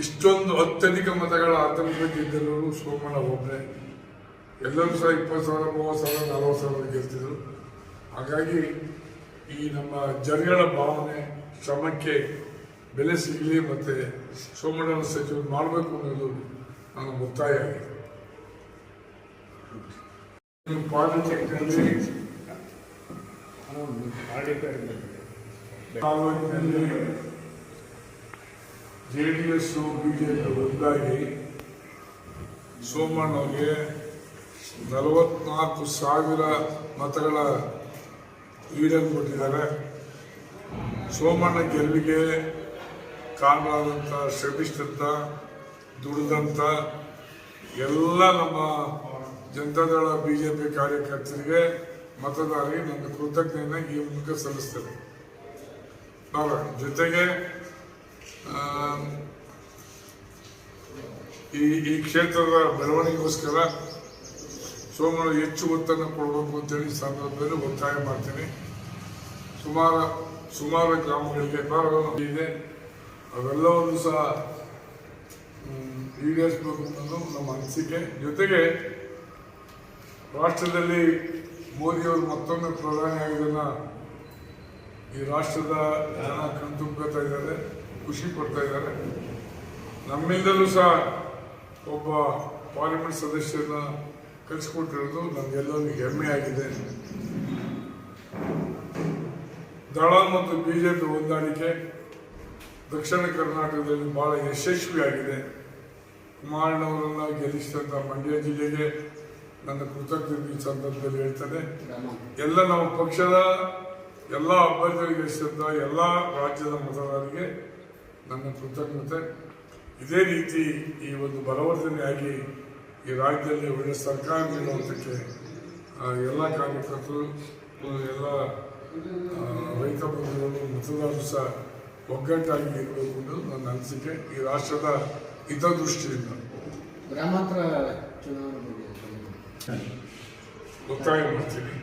ಇಷ್ಟೊಂದು ಅತ್ಯಧಿಕ ಮತಗಳ ಆತಂಕಿದ್ದರೂ ಸೋಮಣ್ಣ ಒಬ್ಬರೇ ಎಲ್ಲರೂ ಸಹ ಇಪ್ಪತ್ತು ಸಾವಿರ ಮೂವತ್ತು ಸಾವಿರ ನಲವತ್ತು ಸಾವಿರ ಗೆಲ್ತಿದ್ರು. ಹಾಗಾಗಿ ಈ ನಮ್ಮ ಜನಗಳ ಭಾವನೆ ಶ್ರಮಕ್ಕೆ ಬೆಲೆ ಸಿಗಲಿ ಮತ್ತು ಸೋಮಣ್ಣನ ಸಚಿವರು ಮಾಡಬೇಕು ಅನ್ನೋದು ನನ್ನ ಒತ್ತಾಯ ಆಗಿದೆ. ಪಾಲಿಟೆಕ್ನಲ್ಲಿ ತಾಲೂಕಿನಲ್ಲಿ ಜೆ ಡಿ ಎಸ್ ಬಿಜೆಪಿ ಒಂದಾಗಿ ಸೋಮಣ್ಣವ್ರಿಗೆ ನಲವತ್ನಾಲ್ಕು ಸಾವಿರ ಮತಗಳ ಲೀಡರ್ ಕೊಟ್ಟಿದ್ದಾರೆ. ಸೋಮಣ್ಣ ಗೆಲುವಿಗೆ ಕಾರಣರಾದಂಥ ಶ್ರಮಿಸಿದಂಥ ದುಡಿದಂಥ ಎಲ್ಲ ನಮ್ಮ ಜನತಾದಳ ಪಿ ಕಾರ್ಯಕರ್ತರಿಗೆ ಮತದಾರರಿಗೆ ನನ್ನ ಕೃತಜ್ಞತೆಯನ್ನು ಈ ಮೂಲಕ ಸಲ್ಲಿಸ್ತೇನೆ. ಜೊತೆಗೆ ಈ ಈ ಕ್ಷೇತ್ರದ ಬೆಳವಣಿಗೆಗೋಸ್ಕರ ಸೋಮವಾರ ಹೆಚ್ಚು ಒತ್ತನ್ನು ಕೊಡಬೇಕು ಅಂತೇಳಿ ಸಂದರ್ಭದಲ್ಲಿ ಒತ್ತಾಯ ಮಾಡ್ತೀನಿ. ಸುಮಾರು ಸುಮಾರು ಗ್ರಾಮಗಳಿಗೆ ಭಾಗವನ್ನು ಇದೆ. ಅವೆಲ್ಲವನ್ನು ಸಹ ಈಡೇರಿಸಬೇಕು ಅನ್ನೋದು ನಮ್ಮ ಅನಿಸಿಕೆ. ಜೊತೆಗೆ ರಾಷ್ಟ್ರದಲ್ಲಿ ಮೋದಿಯವರು ಮತ್ತೊಮ್ಮೆ ಪ್ರಧಾನಿ ಆಗಿದ್ದನ್ನು ಈ ರಾಷ್ಟ್ರದ ಜನ ಕಣ್ತುಂಬ್ಕೋತಾ ಇದ್ದಾರೆ. ಖುಷಿ ಪಡ್ತಾ ಇದ್ದಾರೆ. ನಮ್ಮಿಂದಲೂ ಸಹ ಒಬ್ಬ ಪಾರ್ಲಿಮೆಂಟ್ ಸದಸ್ಯರನ್ನ ಕಲಿಸ್ಕೊಟ್ಟಿರೋದು ನಮಗೆಲ್ಲರಿಗೂ ಹೆಮ್ಮೆ ಆಗಿದೆ. ದಳ ಮತ್ತು ಬಿ ಜೆ ಪಿ ಹೊಂದಾಣಿಕೆ ದಕ್ಷಿಣ ಕರ್ನಾಟಕದಲ್ಲಿ ಬಹಳ ಯಶಸ್ವಿಯಾಗಿದೆ ಕುಮಾರಣ್ಣವರನ್ನ ಗೆಲ್ಲಿಸಿದಂಥ ಮಂಡ್ಯ ಜಿಲ್ಲೆಗೆ ನನ್ನ ಕೃತಜ್ಞತೆ ಸಂದರ್ಭದಲ್ಲಿ ಹೇಳ್ತೇನೆ. ಎಲ್ಲ ನಮ್ಮ ಪಕ್ಷದ ಎಲ್ಲ ಅಭ್ಯರ್ಥಿಗಳು ಗೆಲ್ಲಿಸಿದಂಥ ಎಲ್ಲ ರಾಜ್ಯದ ಮತದಾರರಿಗೆ ನನ್ನ ಕೃತಜ್ಞತೆ. ಇದೇ ರೀತಿ ಈ ಒಂದು ಬಲವರ್ಧನೆಯಾಗಿ ಈ ರಾಜ್ಯದಲ್ಲಿ ಒಳ್ಳೆಯ ಸರ್ಕಾರ ನೀಡುವಂಥಕ್ಕೆ ಎಲ್ಲ ಕಾರ್ಯಕರ್ತರು ಎಲ್ಲ ರೈತ ಬಂಧುಗಳು ಮತದಾರರು ಸಹ ಒಗ್ಗಟ್ಟಾಗಿ ಇರಬೇಕು ಅನ್ನೋದು ನನ್ನ ಅನಿಸಿಕೆ. ಈ ರಾಷ್ಟ್ರದ ಹಿತದೃಷ್ಟಿಯಿಂದ. ಗ್ರಾಮಾಂತರ ಚುನಾವಣೆ ಗೊತ್ತಾಗಿ ಒತ್ತಾಯ ಮಾಡ್ತೀನಿ.